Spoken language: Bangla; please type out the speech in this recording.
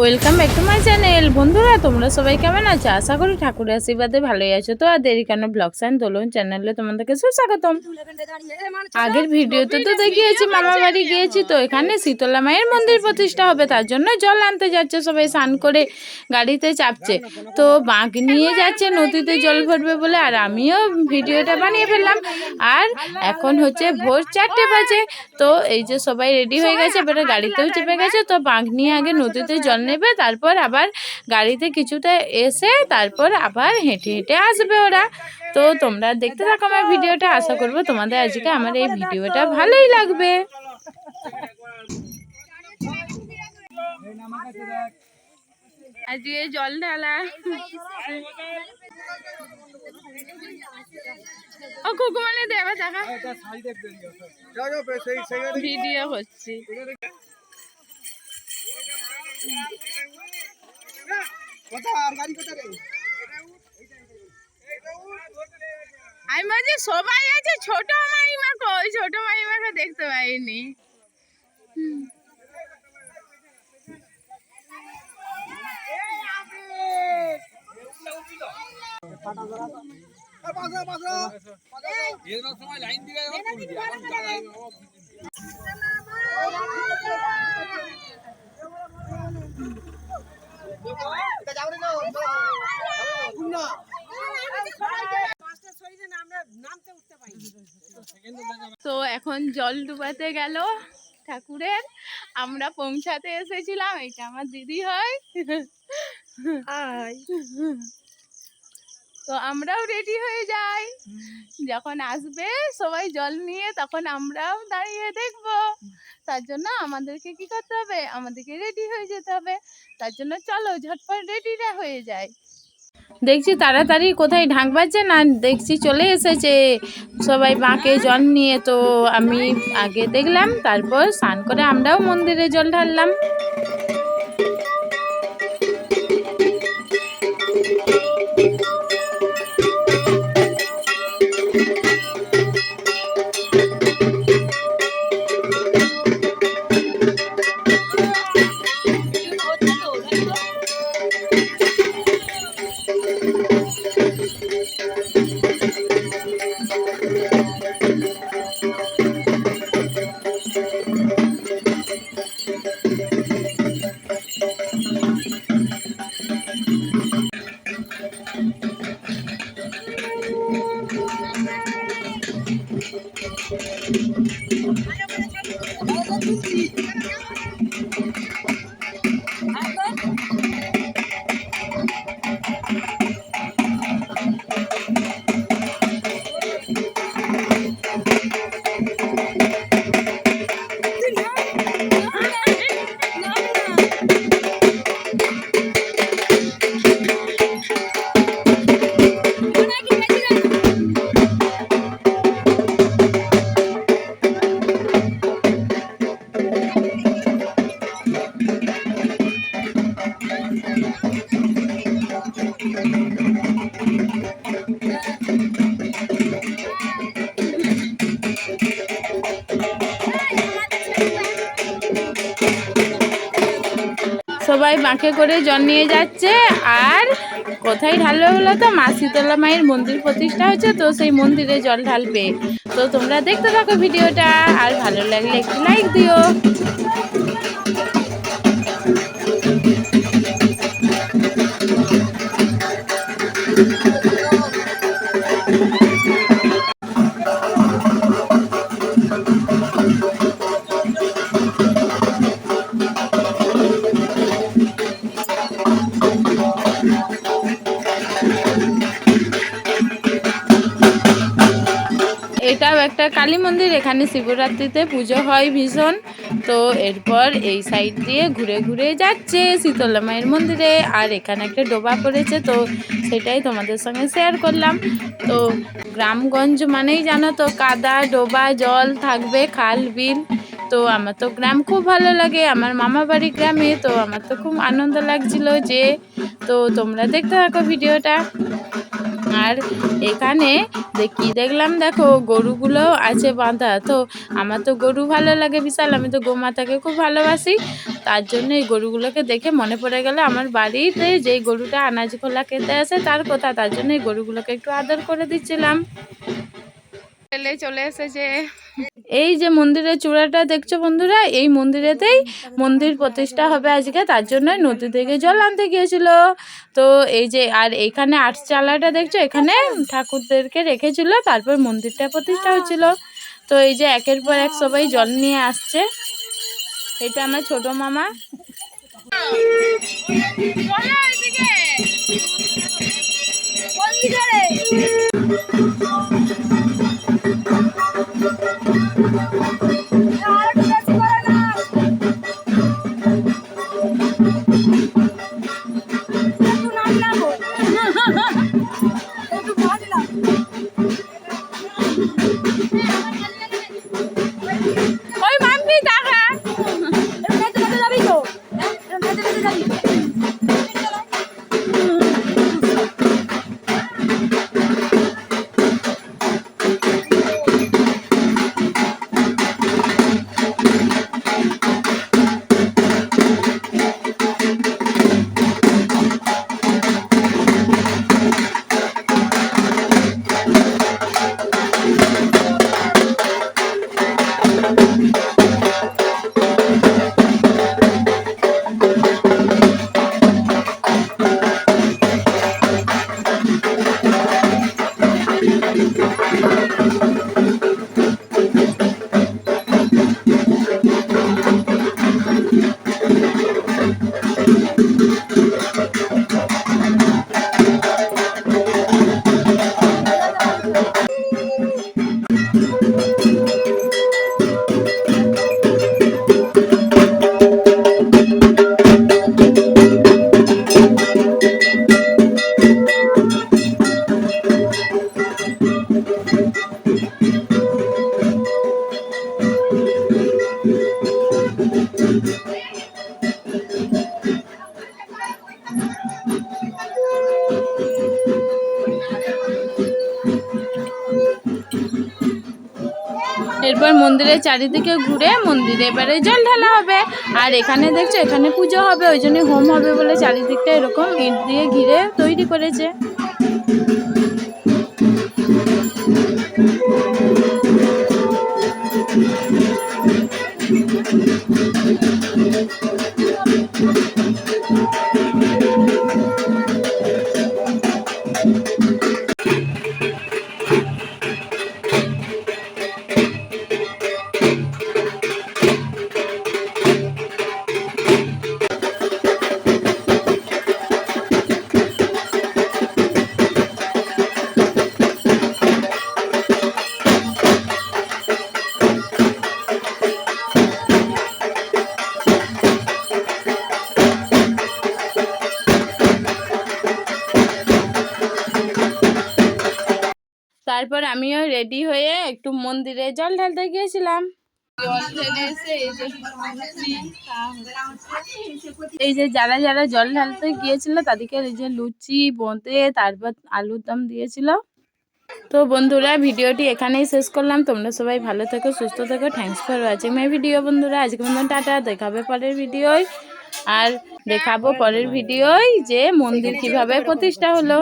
Welcome back to my channel বন্ধুরা, তোমরা সবাই কেমন আছো? আশা করি ঠাকুরের আশীর্বাদে ভালোই আছো। তো আর দেরি কেন? ব্লগস অ্যান্ড দোলন চ্যানেলে তোমাদেরকে সুস্বাগতম। আগের ভিডিওতে তো দেখিয়েছি, মামা বাড়ি গিয়েছি, তো এখানে শীতলা মায়ের মন্দির প্রতিষ্ঠা হবে। তার জন্য জল আনতে যাচ্ছে, সবাই স্নান করে গাড়িতে চাপছে। তো বাঁক নিয়ে যাচ্ছে, নদীতে জল ভরবে বলে, আর আমিও ভিডিওটা বানিয়ে ফেললাম। আর এখন হচ্ছে ভোর চারটে বাজে। তো এই যে সবাই রেডি হয়ে গেছে, এবারে গাড়িতেও চেপে গেছে। তো বাঁক নিয়ে আগে নদীতে জল নেবে তারপর আবার গাড়িতে কিছুটা এসে তারপর আবার হেঁটে হেঁটে আসবে ওরা। তো তোমরা দেখতে থাকো আমার ভিডিওটা আশা করব তোমাদের আজকে আমার এই ভিডিওটা ভালোই লাগবে। আজকে জল ঢালা। ও কুকুমানে দেবে দেখা। ভিডিও করছি আমি বলছি সবাই আছে ছোট মাইমা কই ছোট মাইমাকে দেখতে পাইনি তো এখন জল ডুবাতে গেল। ঠাকুরের আমরা পৌঁছাতে এসেছিলাম। এটা আমার দিদি হয়। তো আমরাও রেডি হয়ে যাই। যখন আসবে সবাই জল নিয়ে তখন আমরাও দাঁড়িয়ে দেখব। তার জন্য আমাদেরকে কি করতে হবে? আমাদেরকে রেডি হয়ে যেতে হবে। তার জন্য চলো ঝটপট রেডিটা হয়ে যায় দেখছি তাড়াতাড়ি কোথায় ঢাক বাজছে না, দেখছি চলে এসেছে। সবাই বাঁকে জল নিয়ে, তো আমি আগে দেখলাম, তারপর স্নান করে আমরাও মন্দিরে জল ঢাললাম। সবাই বাঁকে করে জল নিয়ে যাচ্ছে। আর কোথায় ঢালবে বলো তো? মা শীতলা মায়ের মন্দির প্রতিষ্ঠা হচ্ছে তো সেই মন্দিরে জল ঢালবে। তো তোমরা দেখতে থাকো ভিডিওটা। আর ভালো লাগলে একটু লাইক দিও। একটা কালী মন্দির, এখানে শিবরাত্রিতে পুজো হয় ভীষণ। তো এরপর এই সাইড দিয়ে ঘুরে ঘুরে যাচ্ছে শীতলা মায়ের মন্দিরে, আর এখানে একটা ডোবা পড়েছে, তো সেটাই তোমাদের সঙ্গে শেয়ার করলাম। তো গ্রামগঞ্জ মানেই জানো তো, কাদা, ডোবা, জল থাকবে, খাল, বিল। তো আমার তো গ্রাম খুব ভালো লাগে, আমার মামা বাড়ি গ্রামে, তো আমার তো খুব আনন্দ লাগছিল যে, তো তোমরা দেখতে থাকো ভিডিওটা। আর এখানে কি দেখলাম দেখো গরুগুলো আছে বাঁধা। তো আমার তো গরু ভালো লাগে বিশাল, আমি তো গোমাতাকে খুব ভালোবাসি। তার জন্য এই গরুগুলোকে দেখে মনে পড়ে গেল আমার বাড়িতে যেই গরুটা আনাজ খোলা খেতে আসে তার কথা, তার জন্য এই গরুগুলোকে একটু আদর করে দিচ্ছিলাম। ছেলে চলে এসেছে। এই যে মন্দিরের চূড়াটা দেখছ বন্ধুরা, এই মন্দিরেতেই মন্দির প্রতিষ্ঠা হবে আজকে, তার জন্য নদী থেকে জল আনতে গিয়েছিল। তো এই যে, আর এখানে আটচালাটা দেখছ, এখানে ঠাকুরদেরকে রেখেছিল, তারপর মন্দিরটা প্রতিষ্ঠা হচ্ছিল। তো এই যে একের পর এক সবাই জল নিয়ে আসছে। এটা আমার ছোট মামা। ওই এরপর মন্দিরের চারিদিকে ঘুরে মন্দিরে এবারে জল ঢালা হবে। আর এখানে দেখছ, এখানে পুজো হবে, ওই জন্য হোম হবে বলে চারিদিকটা এরকম ইট দিয়ে ঘিরে তৈরি করেছে। আমিও রেডি হয়ে একটু মন্দিরে জল ঢালতে গিয়েছিলাম। এই যে যারা যারা জল ঢালতে গিয়েছিল, তাদেরকে এই যে লুচি, বোঁদে, তারপর আলুর দম দিয়েছিল। তো বন্ধুরা, ভিডিওটি এখানেই শেষ করলাম। তোমরা সবাই ভালো থেকো, সুস্থ থেকো। Thanks for watching my video বন্ধুরা। আজকে মতন টাটা। দেখাবে পরের ভিডিওয়। আর দেখাবো পরের ভিডিওয় যে মন্দির কীভাবে প্রতিষ্ঠা হলো।